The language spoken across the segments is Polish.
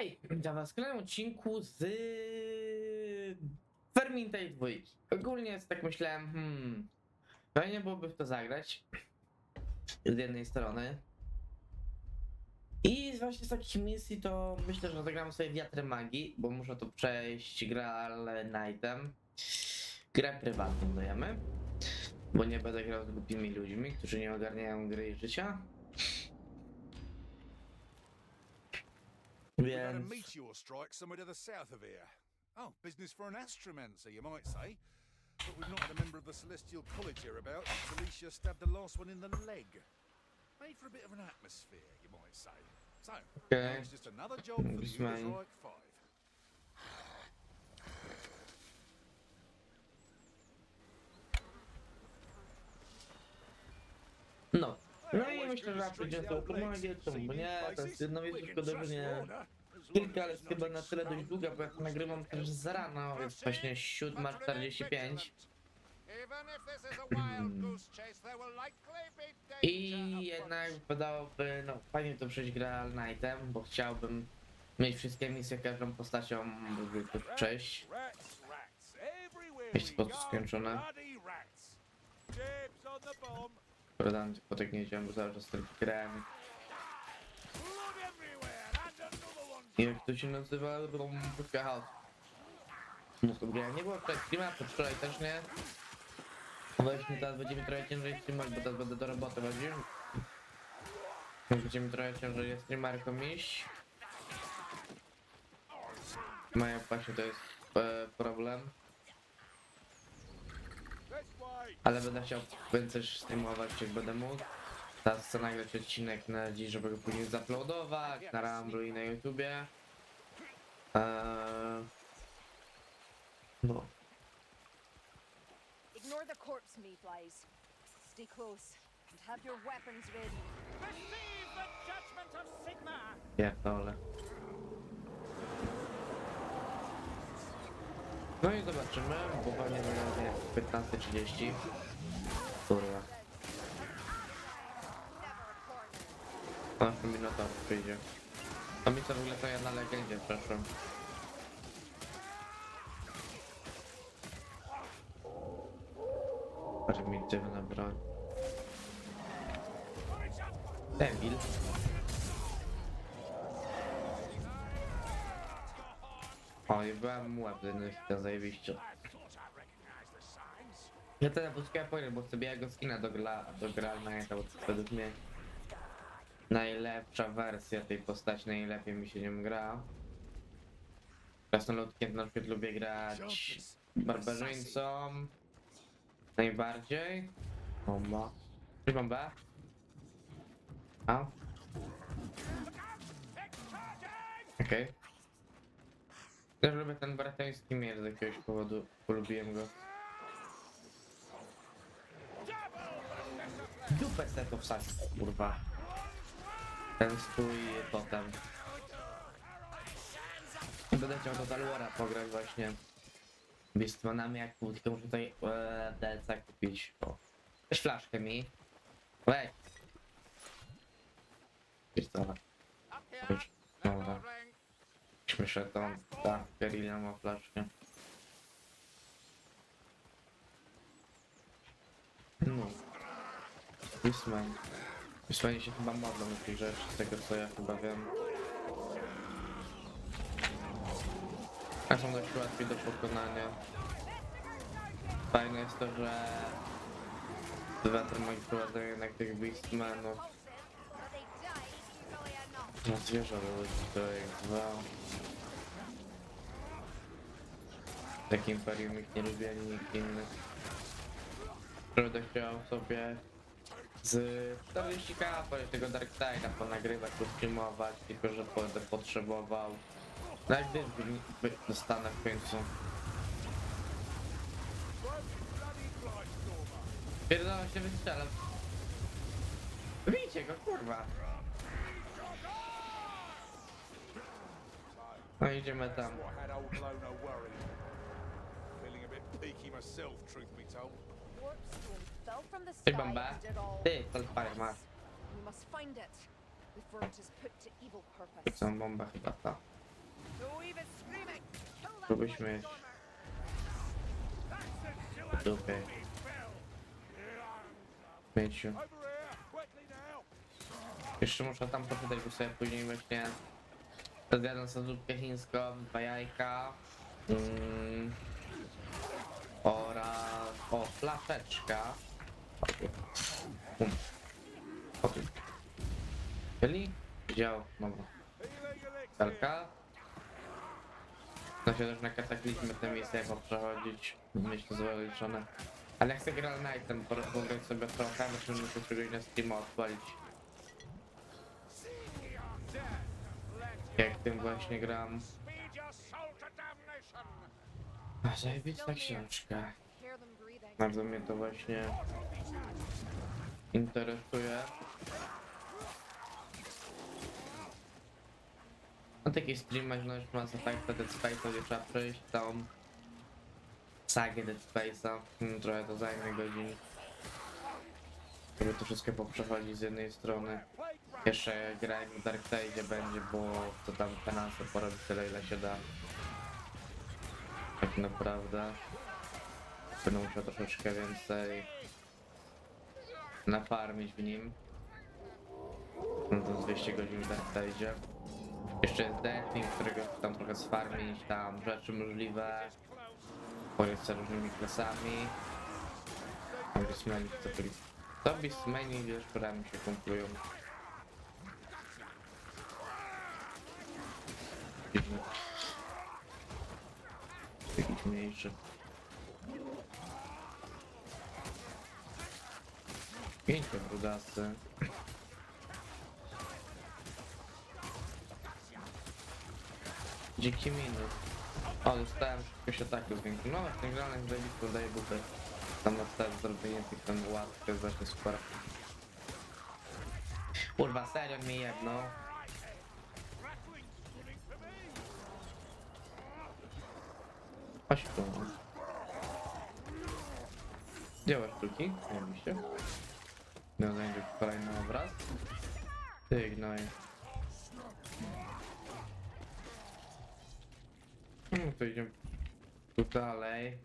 Hej! Witam was w kolejnym odcinku z Vermintide 2. Ogólnie jest tak myślałem, hmm, fajnie byłoby w to zagrać z jednej strony. I właśnie z takich misji to myślę, że zagram sobie Wiatrem Magii, bo muszę to przejść Graal Knightem. Grę prywatną dajemy, bo nie będę grał z głupimi ludźmi, którzy nie ogarniają gry i życia. We've had a meteor strike somewhere to the south of here. Oh, business for an astromancer, you might say. But we've not had a member of the Celestial College here about since Alicia stabbed the last one in the leg. Made for a bit of an atmosphere, you might say. So, Okay. it's just another job for the. Eurozike Five. No. No i myślę, że przyjdzie to pomogę, czemu? Nie, to jest jedno wielkie szkoda, że nie. kilka, ale jest chyba na tyle dość długa, bo ja to nagrywam też za rano, więc właśnie 7.45 i jednak wypadałoby, no fajnie to przejść Graal Knightem, bo chciałbym mieć wszystkie misje każdą postacią żeby to przejść. Jest go, prostu skończone. bloody rats. Chips on the bomb, Prawda, potek nie chciałem, bo cały czas tylko grałem. jak to się nazywa? Rąbka House. No to grałem. Nie było wczoraj to wczoraj też nie. Weźmy teraz będziemy trochę ciężej streamować, bo teraz będę do roboty chodził. Będziemy trochę ciężej streamerką iść. Moja właśnie to jest e, problem. Ale będę chciał więcej streamować, jak będę mógł. Teraz chcę nagrać odcinek na dziś, żeby go później zaploadować na Ramblu i na YouTubie. Eee... No. Ignore the corpse mayflies. Stay close and have your weapons ready. Receive the judgment of Sigma. Pierdolę. No i zobaczymy, bo pewnie będzie 15.30. Kurwa. Never a corner. Na minuta przyjdzie. A mi to w ogóle to ja na legendzie przeszłem. Prymitywna broń. Debil. O, i byłem łeb jeden chwilę zajebiście. Ja teraz poczekaj powiem, bo sobie jego skina do, gra, do grania, to według mnie najlepsza wersja tej postaci, najlepiej mi się nią gra. Krasnoludkiem na przykład lubię grać barbarzyńcą. Najbardziej. Bomba. Czy bomba? A? Okej. Też lubię ten bratański miecz z jakiegoś powodu. Polubiłem go. Dupę se to wsadź, kurwa. Ten swój totem. Będę chciał do Talwara pograć właśnie. Beastmanami jak tylko muszę tutaj e, DLC kupić. O. Weź flaszkę mi. Weź. Wiesz co? Już. Dobra. Śmieszę tą, ta, Guerrilla ma flaszkę. No. Beastman. Beastmani się chyba modlą na tych rzeczy, z tego co ja chyba wiem. A są dość łatwiej do pokonania. Fajne jest to, że Wetter ma prowadzenie jednak tych Beastmanów. No zwierzę były tutaj dwa. Tak Imperium ich nie lubi ani nikt inny. Będę chciał sobie z 40k tego Darkseida ponagrywać, postreamować, tylko że będę potrzebował. No gdy wy- dostanę w końcu. Pierdolę się wystrzelam. Widzicie go, kurwa. No idziemy tam. What had old Lona worried. Feeling a bit peaky myself, truth be told. Warp stone fell from the Ty sky bomba. and did all Ty, Salfire masz. We must find it before it is put to evil purpose. Są bomba chyba ta. Leave it screaming. Pull that Próbujmy white mieć stormer. dupę. Mieciu. Over here, quickly now. Jeszcze muszę tam poczytać, bo sobie później właśnie zjadam sobie zupkę chińską, dwa jajka mm, oraz o flaszeczka. Um. O tu. Czyli wziął, dobra. Belka. No się też na kataklizmy te misje poprzechodzić. Myślę, że zaliczone. Ale jak chcę grać Knightem, porozmawiać sobie trochę, myślę, że muszę czegoś na Steama odpalić. Jak tym właśnie gram. A zajebista książka. Breathing. Bardzo mnie to właśnie interesuje. No taki streamer, no już ma za tak Dead Space'a, gdzie trzeba przejść tą sagę Dead Space'a. Hmm, Trochę to zajmie godzin. Żeby to wszystko poprzechodzić z jednej strony. Jeszcze grać w Dark Tide będzie, bo to tam finanse porobić tyle ile się da. Tak naprawdę. Będę musiał troszeczkę więcej nafarmić w nim. No to z 200 godzin Dark Tide. Jeszcze jest Deathwing, którego tam trochę sfarmić, tam rzeczy możliwe. Się różnymi klasami. Tam Beastmeni, co byli. To Beastmeni, wiesz, którymi się kumplują. Mniejszy. Piękne brudasy. Dziki minus. O, dostałem jakiegoś ataku z większym. No, w tym granych zajebistwo daje bufy. Tam na start zrobienie tych ten łatw to jest właśnie super. Kurwa, serio mi jedno. Chodź tu. Masz sztuki? Mieliście? No, zajdzie kolejny obraz. Gnoj. Hmm, to idziemy tu dalej.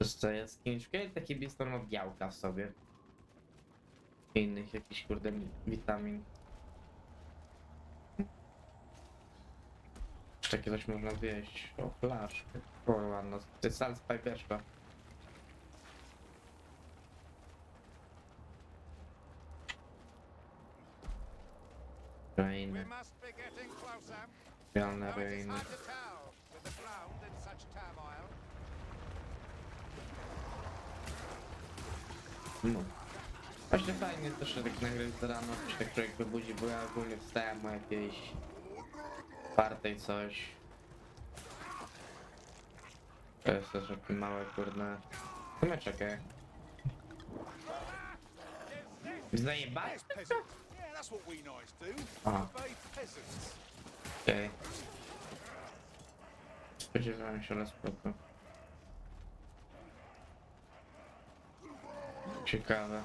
Jeszcze jest kimś. Taki bistor ma białka w sobie. I innych jakichś kurde mi- witamin. Takie coś można zjeść. O, flaszkę. Kurwa, no to jest sal z pajpieszka. Rain, We must be getting closer. bialne turmoil. No. Właśnie fajnie też, że tak nagle z rano się tak człowiek wybudzi, bo ja ogólnie wstałem o jakiejś czwartej coś. To jest też takie małe kurde... No my czekaj. Obey peasants. Okej. Spodziewałem się, ale spoko. Ciekawe.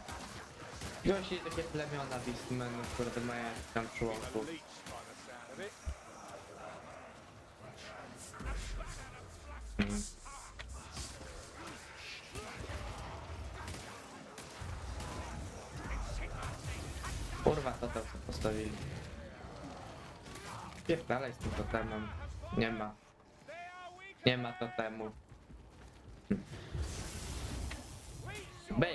Gości takie plemiona Beastmenów, które mają tam członków. Pierdalaj z tym totemem. Nie ma. Nie ma totemu. B.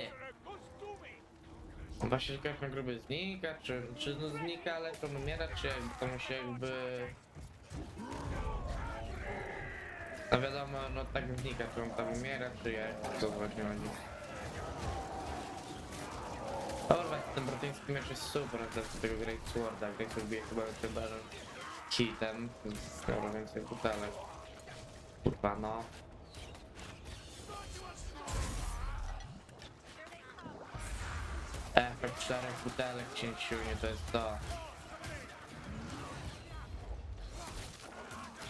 Właśnie jak na gruby znika, czy, czy no znika, ale to umiera, czy to się jakby... No wiadomo, no tak znika, czy on tam umiera, czy jak, co właśnie chodzi. Dobra, ten brytyjski miecz jest super, temat tego Great Sworda. Great Sword bije chyba chyba że hitem, skoro więcej butelek. Kurwa no. Efekt czterech butelek cięciunie to jest to.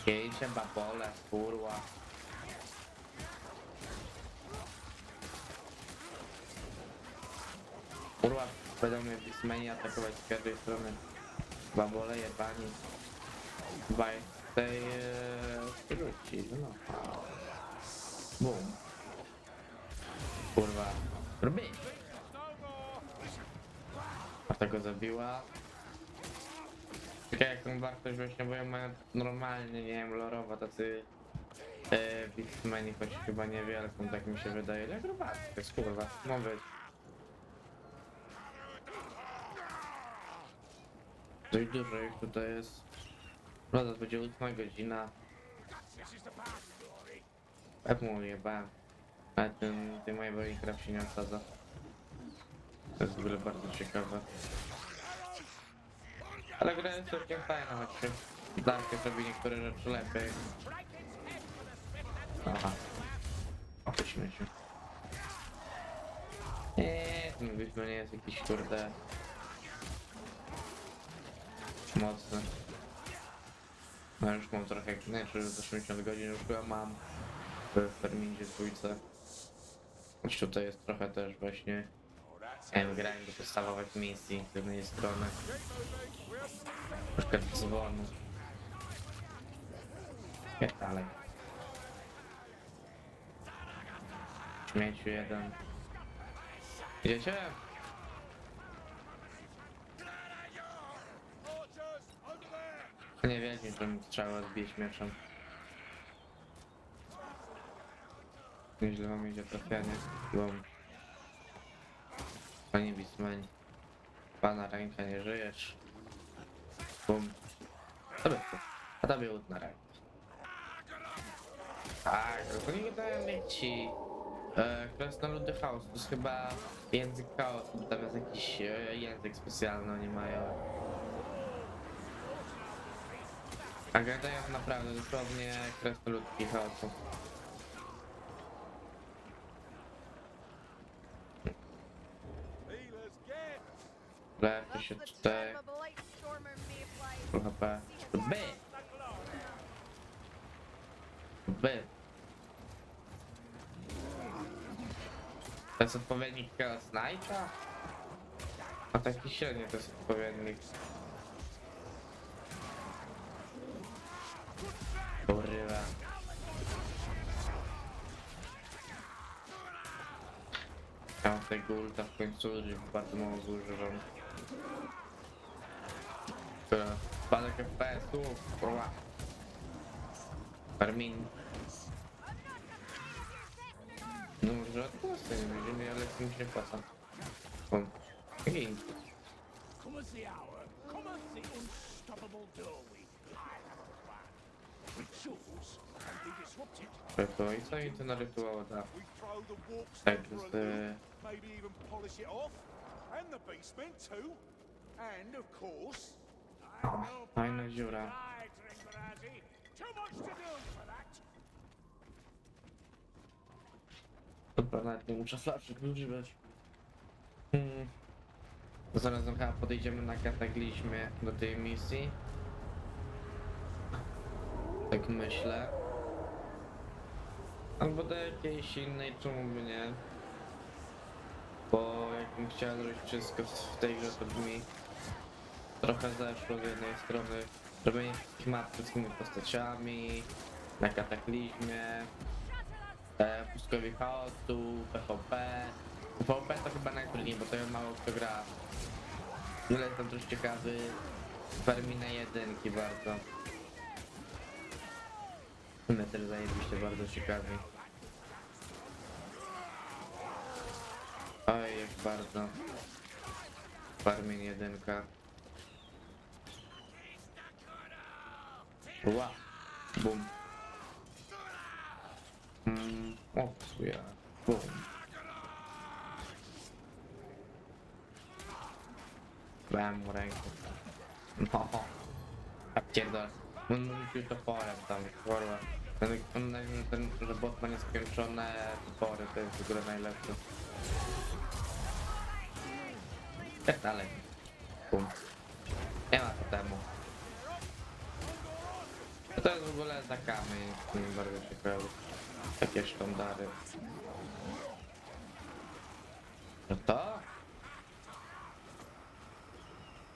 Kiejcie babole, kurwa. Kurwa, będą mnie Beastmeni atakować z każdej strony. Babole jebani. Baj. Tej... E... rzuci, no. Bum. Kurwa. Robi! Marta go zabiła. Ciekawe jak wartość właśnie, bo ja mają normalnie, nie wiem, lorowa, tacy e, Beastmeni, choć chyba niewielką, tak mi się wydaje. Jak robaczka, jest kurwa, ma być. Dość dużo ich tutaj jest. No to będzie ósma godzina. Jak mu jebałem. Ale ten, ten moje Minecraft się nie osadza. To jest w ogóle bardzo ciekawe. Ale gra jest całkiem fajna, choć Darkę robi niektóre rzeczy lepiej. Aha. O, to śmieci. Nie, ten Wiedźmin nie jest jakiś kurde... Mocny. No już mam trochę, nie czy 80 godzin już chyba mam w Fermindzie dwójce. Choć tutaj jest trochę też właśnie nie wiem, grałem do podstawowych misji z jednej strony. Przykład dzwonu. Nie dalej. Śmieciu jeden. Idziecie? Nie wiedzieć, że trzeba zbić mieczem. Nieźle wam idzie trafianie. Bum. Panie Bismani. Pana ręka nie żyjesz. Bum. To. A tobie łód na rękę. Tak, to nie dają mieć ci. E, Krasnoludy Chaos, to jest chyba język chaosu, jest jakiś e, język specjalny, oni mają. A gadają naprawdę dosłownie krasnoludki chaosu. Lepiej się tutaj. HP. B! B! To jest odpowiednik Chaos Knighta? A taki średni to jest odpowiednik. Tego ulta w końcu bardzo mało go używam. Która spadek FPS-ów, kurwa. Armin. No może odpłacę, nie będziemy, ale mi się. Bum. Gin. Come as the hour, unstoppable. To i co mi to na rytuał da? Tak, z... course, O, fajna dziura. Dobra, nawet nie muszę flaszek używać. Hmm. Zaraz chyba podejdziemy na kataklizmie do tej misji. Tak myślę. Albo do jakiejś innej, czemu by nie? Bo jakbym chciał zrobić wszystko w tej grze, to by mi trochę zeszło z jednej strony robienie takich map wszystkimi postaciami, na kataklizmie, e, Pustkowi chaosu, PvP. PvP to chyba najtrudniej, bo to mało kto gra. Wiele jestem też ciekawy. Fermina jedynki bardzo. Mnie też zajebiście bardzo ciekawi. Oj, jak bardzo. Farmin jedynka. Ła! Bum. Mm, o, ja. Bum. Dałem mu rękę. No. A pierdol. No, już toporem tam, kurwa. Ten, ten, ten, że bot ma nieskończone topory, to jest w ogóle najlepsze. Jak dalej? Bum. Nie ma temu. No to jest w ogóle za kamień, to mi bardzo ciekawe. Takie sztandary. No to?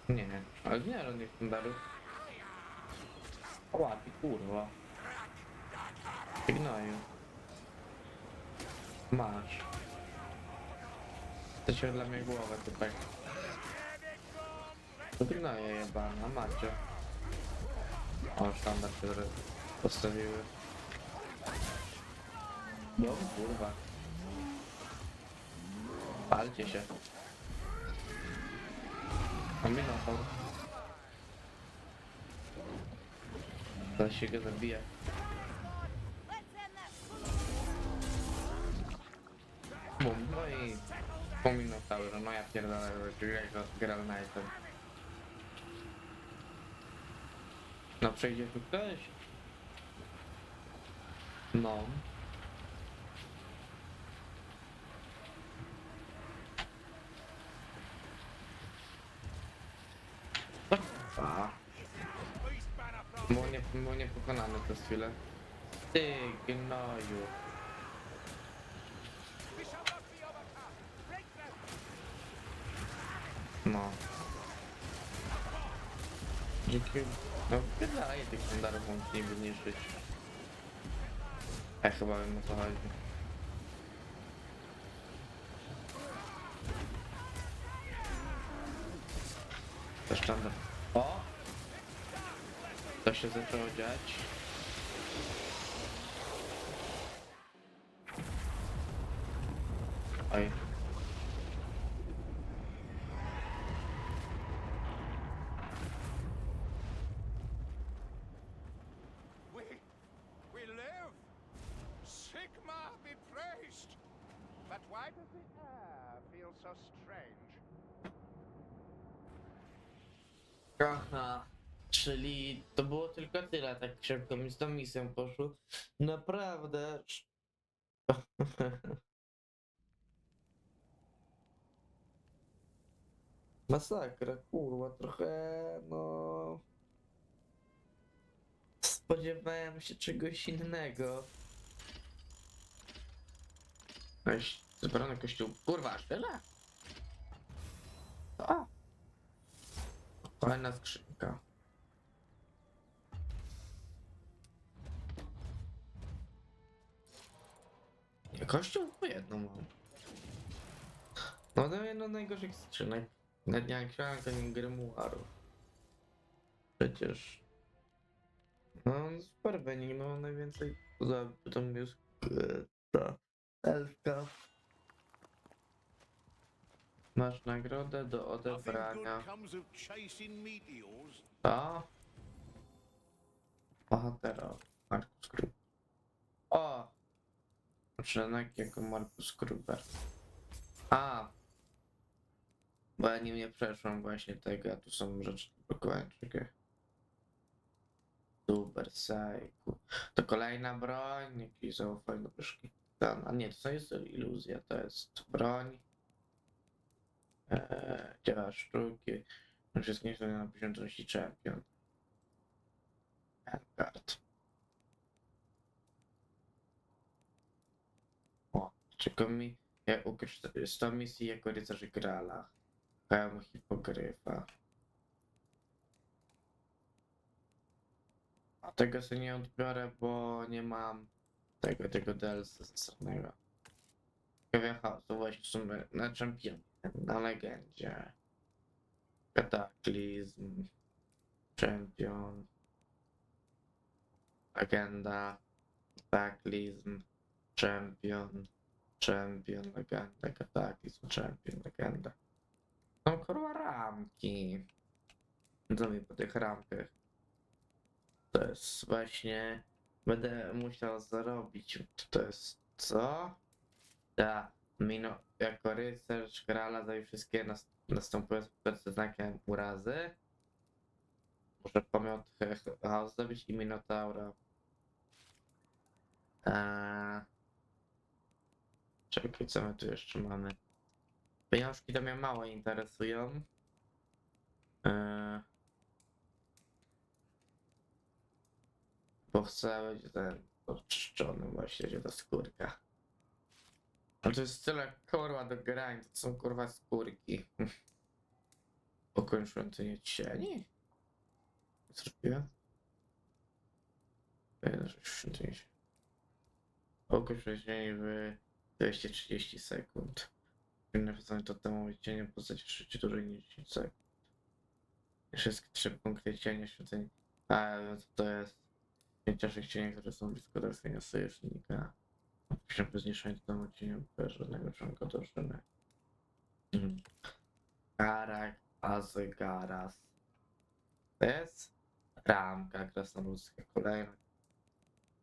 Nie, ale nie żadnych sztandarów. Ładnie, kurwa. Gnoju. Masz. To się dla mnie głowę tutaj. To gnoje jebana, macie. O, sztandar się postawiły. No kurwa. Palcie się. Kombinował. Zaraz się go that Bum, no i pominął cały, że no ja pierdolę, go grał Knightem. No przejdzie tu ktoś? No. Był, nie, był niepokonany przez chwilę. Ty gnoju. No. Dzięki. No, wydalaj tych sztandarów, on nie zniszczyć. Ja chyba wiem o co chodzi. To sztandar. O! To się zaczęło dziać. Oj. We, we live. Sigma be praised. But why does the air feel so strange? Aha, czyli to było tylko tyle, tak szybko mi z tą misją poszło. Naprawdę. Masakra, kurwa, trochę, no... Spodziewałem się czegoś innego. Weź, zebrany kościół. Kurwa, aż tyle? O! Fajna skrzynka. Nie, kościół po jedną mam. No to jedno z najgorszych skrzynek. Nawet nie jak książka, nie grimoire. Przecież... No, super wynik, no najwięcej... Za, tam jest... e, Ta... Elfka. Masz nagrodę do odebrania. To. Bohatera. Markus Gruber. O! Czlenek jako Markus Gruber. A! Bo ja nim nie przeszłam właśnie tego, a tu są rzeczy blokowane. Super, sajku. To kolejna broń, fajne myszki. Ten, A nie, to jest iluzja, to jest broń. Eee, działa sztuki. Wszystkie są na poziom części champion. Vanguard. Mi... Ja 100 misji jako rycerz Grala. Hełm hipogryfa. A tego sobie nie odbiorę, bo nie mam tego, tego DLC zasadnego. Wjechał, to właśnie w sumie na czempionie, na legendzie. Kataklizm, Champion, Agenda, Kataklizm, Champion, Champion, Legenda, Kataklizm, Champion, Legenda. Są kurwa ramki. Mi po tych ramkach? To jest właśnie... Będę musiał zarobić. To jest co? Da, mino, jako rycerz Grala daje wszystkie nas, następujące znakiem urazy. Muszę pomiot chaos zdobyć i Minotaura. Eee... Czekaj, co my tu jeszcze mamy? Pieniążki to mnie mało interesują. Eee... Bo chcę być ten oczyszczony właśnie, gdzie ta skórka. A to jest tyle kurwa do grań, to są kurwa skórki. Świątynię cieni? Co zrobiłem? Że określenie w 230 sekund. Nawiązanie to temu cienia postaci szycie dłużej niż 10 sekund. Wszystkie trzy punkty cienia świecenia. A to jest najcięższych cieni, które są blisko trafienia sojusznika. Wśród zniszczenia temu cienia bez żadnego członka drużyny. Mhm. Karak Azygaras. To jest ramka krasnoludzka, kolejna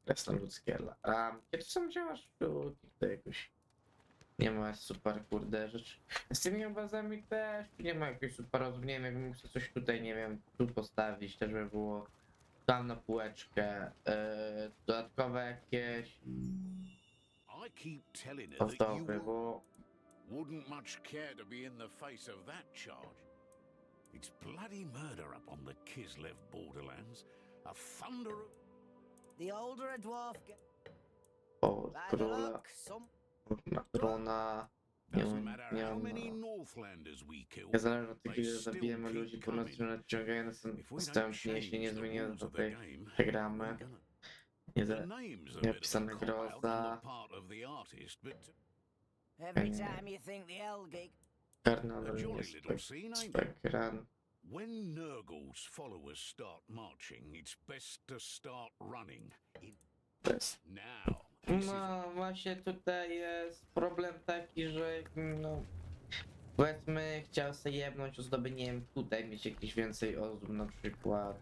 krasnoludzkie la- ramki. Kiedy sam działasz sztuki, to jakoś nie ma super kurde rzeczy. Z tymi obrazami też nie ma jakiejś super rozum, nie wiem, jakbym chciał coś tutaj, nie wiem, tu postawić, też by było tam na półeczkę, yy, dodatkowe jakieś I keep telling her that ozdoby, you bo wouldn't much care to be in the face of that charge. It's bloody murder up on the Kislev borderlands. A thunder of... The older a dwarf gets, o bad króla, luck, some na trona, nie matter nie how mam, many. Northlanders we kill. Nie zależy od ile still zabijemy ludzi, północnie nadciągają don't następnie, jeśli nie zmienimy do tej gonna- Nie za... nie the groza. every time you think the Elgig. Karnal jest it? spekran. When Nurgle's followers start marching, it's best to start running. Jest Now, No właśnie tutaj jest problem taki, że no powiedzmy chciał sobie jebnąć ozdoby, nie wiem, tutaj mieć jakieś więcej ozdób na przykład.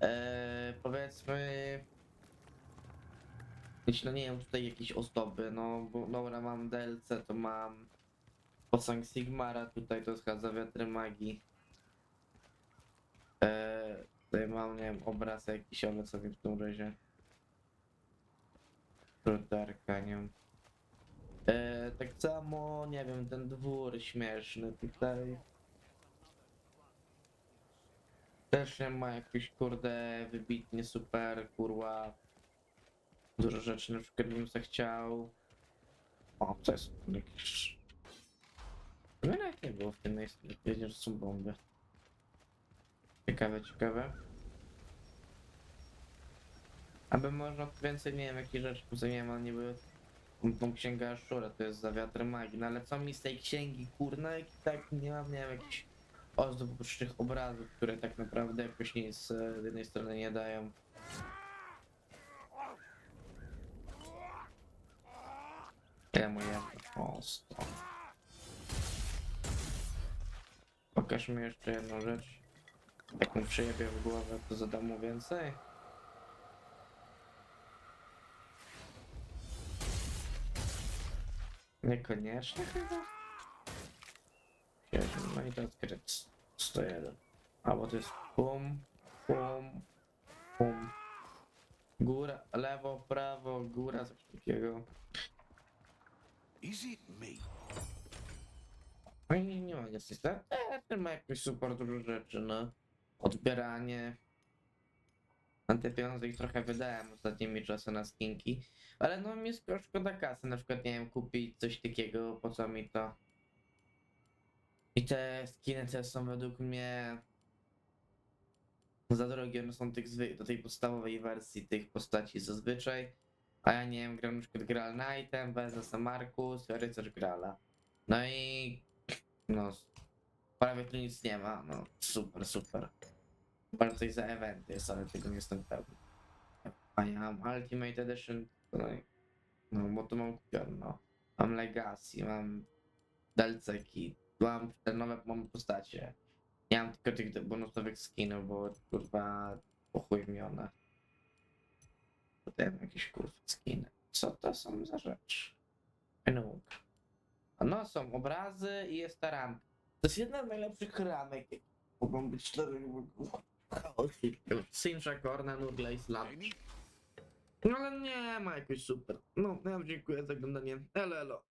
Eee, powiedzmy mieć no nie wiem, tutaj jakieś ozdoby, no bo dobra mam DLC, to mam posąg Sigmara, tutaj to jest chyba wiatry magii. Tutaj mam, nie wiem, obraz jakiś, ale sobie w tym razie. Rudarka, nie e, Tak samo, nie wiem, ten dwór śmieszny tutaj. Też nie ma jakiś kurde wybitnie super, kurwa. Dużo rzeczy na przykład bym se chciał. O, to jest jakiś... No nawet nie było w tym miejscu, wiedział, że są bomby. Ciekawe, ciekawe. Aby można więcej, nie wiem, jakich rzeczy poza nie wiem, ale niby tą księgę Ashura, to jest za wiatr magii, no ale co mi z tej księgi, kurna, jak tak nie mam, nie wiem, jakichś ozdób oprócz tych obrazów, które tak naprawdę jakoś nic e, z jednej strony nie dają. Ja mu jedno, o, sto. Pokaż mi jeszcze jedną rzecz. Jak mu przyjebie w głowę, to zadam mu więcej. Niekoniecznie chyba. No i to odkryć 101. A bo to jest pum, pum, pum. Góra, lewo, prawo, góra, coś takiego. Is it me? No i nie, nie ma nic. Eee, ten ma jakieś super dużo rzeczy, no. Odbieranie. Na te pieniądze ich trochę wydałem ostatnimi czasy na skinki. Ale no mi jest szkoda kasy, na przykład nie wiem, kupić coś takiego, po co mi to. I te skiny też są według mnie za drogie, one są tych zwy- do tej podstawowej wersji tych postaci zazwyczaj. A ja nie wiem, gram na przykład Graal Knightem, sam Markus, rycerz Grala. No i no prawie tu nic nie ma, no super, super. Chyba coś za eventy jest, ale tego nie jestem pewny. A ja mam Ultimate Edition, no, bo to mam no. Mam Legacy, mam DLC-ki, mam te nowe mam postacie. Nie mam tylko tych bonusowych skinów, bo kurwa pochujmione. Potem jakieś kurwa skiny. Co to są za rzeczy? No są obrazy i jest ta ramka. To jest jedna z najlepszych ramek. Mogą być cztery. Sincha, Korna, Nurgle i? No ale nie ma jakoś super. No, ja dziękuję za oglądanie. Elo, elo.